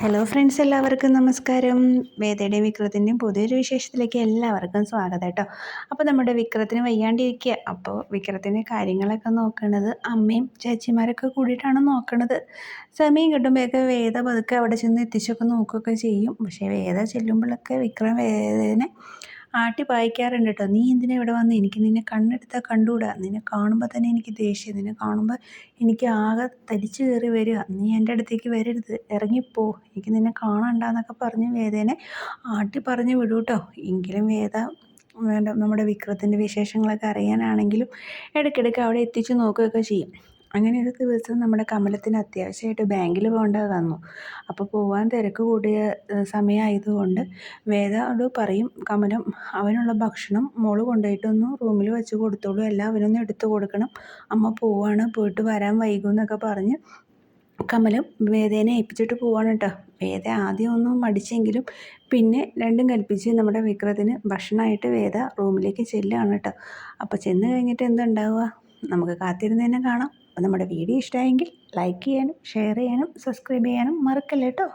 Hello friends എല്ലാവർക്കും നമസ്കാരം. വേദയുടെയും വിക്രത്തിന്റെയും പുതിയൊരു വിശേഷത്തിലേക്ക് എല്ലാവർക്കും സ്വാഗതം കേട്ടോ. അപ്പോൾ നമ്മുടെ വിക്രത്തിന് വയ്യാണ്ടിരിക്കുക. അപ്പോൾ വിക്രത്തിന്റെ കാര്യങ്ങളൊക്കെ നോക്കണത് അമ്മയും ചേച്ചിമാരൊക്കെ കൂടിയിട്ടാണ് നോക്കണത്. സമയം കിട്ടുമ്പോഴൊക്കെ വേദ പതുക്കെ അവിടെ ചെന്ന് എത്തിച്ചൊക്കെ നോക്കുകയൊക്കെ ചെയ്യും. പക്ഷേ വേദ ചെല്ലുമ്പോഴൊക്കെ വിക്രം വേദനെ ആട്ടി പായിക്കാറുണ്ട് കേട്ടോ നീ എന്തിനാ ഇവിടെ വന്ന്? എനിക്ക് നിന്നെ കണ്ണെടുത്താൽ കണ്ടുകൂടാ. നിന്നെ കാണുമ്പോൾ തന്നെ എനിക്ക് ദേഷ്യം. നിന്നെ കാണുമ്പോൾ എനിക്ക് ആകെ തരിച്ചു കയറി വരിക. നീ എന്റെ അടുത്തേക്ക് വരരുത്. ഇറങ്ങിപ്പോ എനിക്ക് നിന്നെ കാണണ്ടെന്നൊക്കെ പറഞ്ഞ് വേദേനെ ആട്ടി പറഞ്ഞ് വിടൂ കേട്ടോ എങ്കിലും വേദ നമ്മുടെ വിക്രത്തിന്റെ വിശേഷങ്ങളൊക്കെ അറിയാനാണെങ്കിലും ഇടയ്ക്കിടയ്ക്ക് അവിടെ എത്തിച്ചു നോക്കുകയൊക്കെ ചെയ്യും. അങ്ങനെ ഒരു ദിവസം നമ്മുടെ കമലത്തിന് അത്യാവശ്യമായിട്ട് ബാങ്കിൽ പോകേണ്ടത് വന്നു. അപ്പോൾ പോകാൻ തിരക്ക് കൂടിയ സമയമായതുകൊണ്ട് വേദയോട് പറയും കമലം അവനുള്ള ഭക്ഷണം മോൾ കൊണ്ടുപോയിട്ടൊന്ന് റൂമിൽ വെച്ച് കൊടുത്തോളൂ. എല്ലാം അവനൊന്ന് എടുത്തു കൊടുക്കണം. അമ്മ പോവാണ് പോയിട്ട് വരാൻ വൈകും എന്നൊക്കെ പറഞ്ഞ് കമലം വേദേനെ ഏൽപ്പിച്ചിട്ട് പോവാണ് കേട്ടോ. വേദ ആദ്യം ഒന്നും മടിച്ചെങ്കിലും പിന്നെ രണ്ടും കൽപ്പിച്ച് നമ്മുടെ വിക്രത്തിന് ഭക്ഷണമായിട്ട് വേദ റൂമിലേക്ക് ചെല്ലുകയാണ് കേട്ടോ. അപ്പോൾ ചെന്ന് കഴിഞ്ഞിട്ട് എന്തുണ്ടാവുക? നമുക്ക് കാത്തിരുന്ന് തന്നെ കാണാം. അപ്പോൾ നമ്മുടെ വീഡിയോ ഇഷ്ടമായെങ്കിൽ ലൈക്ക് ചെയ്യാനും ഷെയർ ചെയ്യാനും സബ്സ്ക്രൈബ് ചെയ്യാനും മറക്കല്ലേ കേട്ടോ